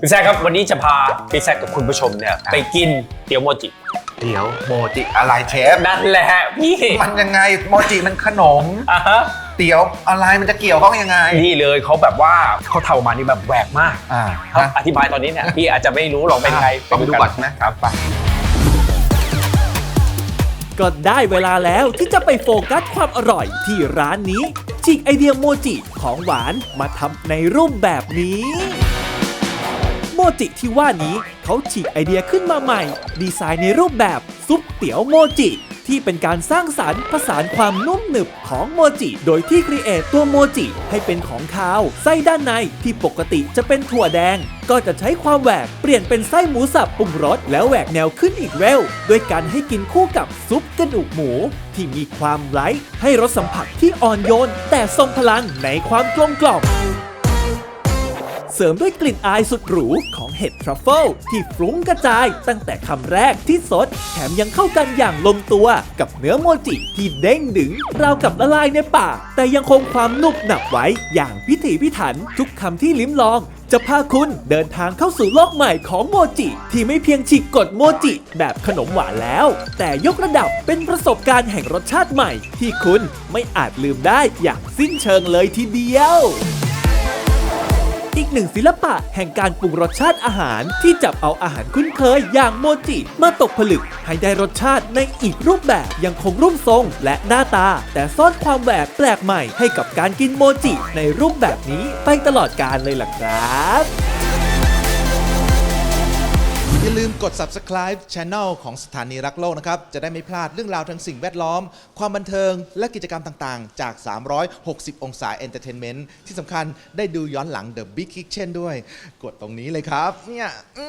พี่แซคครับวันนี้จะพาพี่แซคกับคุณผู้ชมเนี่ยไปกินเตี๋ยวโมจิเดี๋ยวโมจิอะไรเชฟนั่นแหละพี่มันยังไงโมจิมันขนมอะฮะ เตี๋ยวอะไรมันจะเกี่ยวข้องยังไง นี่เลยเขาแบบว่าเขาทำออกมานี่แบบแหวกมากอ่าครับฮะอธิบายตอนนี้เนี่ยพี่อาจจะไม่รู้หรอกเป็นไงต้องไปดูก่อนนะครับไป ก็ได้เวลาแล้วที่จะไปโฟกัสความอร่อยที่ร้านนี้ฉีกไอเดียโมจิของหวานมาทำในรูปแบบนี้โม จิที่ว่านี้เขาฉีกไอเดียขึ้นมาใหม่ ดีไซน์ในรูปแบบซุปเตี๋ยวโมจิ ที่เป็นการสร้างสรรค์ผสานความนุ่มหนึบของโมจิ โดยที่ครีเอทตัวโมจิ ให้เป็นของคาว ไส้ด้านในที่ปกติจะเป็นถั่วแดง ก็จะใช้ความแหวกเปลี่ยนเป็นไส้หมูสับปรุงรสแล้วแหวกแนวขึ้นอีกเร็วด้วยการให้กินคู่กับซุปกระดูกหมู ที่มีความไลท์ให้รสสัมผัสที่อ่อนโยน แต่ทรงพลังในความกลมกล่อม เสริมด้วยกลิ่นอายสุดหรูของเห็ดทรัฟเฟิลที่ฟรุ้งกระจายตั้งแต่คำแรกที่สด แถมยังเข้ากันอย่างลงตัวกับเนื้อโมจิที่เด้งดึง ราวกับละลายในปาก แต่ยังคงความนุบหนับไว้อย่างพิถีพิถันทุกคำที่ลิ้มลองจะพาคุณเดินทางเข้าสู่โลกใหม่ของโมจิ ที่ไม่เพียงฉีกกฎโมจิ แบบขนมหวานแล้ว แต่ยกระดับเป็นประสบการณ์แห่งรสชาติใหม่ ที่คุณไม่อาจลืมได้อย่างสิ้นเชิงเลยทีเดียว อีกหนึ่งศิลปะแห่งการปรุงรสชาติอาหาร ที่จับเอาอาหารคุ้นเคยอย่างโมจิมาตกผลึก ให้ได้รสชาติในอีกรูปแบบยังคงรูปทรง และหน้าตา แต่ซ่อนความแหวกแปลกใหม่ให้กับการกินโมจิในรูปแบบนี้ไปตลอดกาลเลยล่ะครับ กด subscribe Channel ของสถานีรักโลกนะครับ จะได้ไม่พลาดเรื่องราวทางสิ่งแวดล้อม ความบันเทิง และกิจกรรมต่างๆ จาก 360 องศา Entertainment ที่สำคัญได้ดูย้อนหลัง The Big Kitchen ด้วย กดตรงนี้เลยครับ เนี่ยอื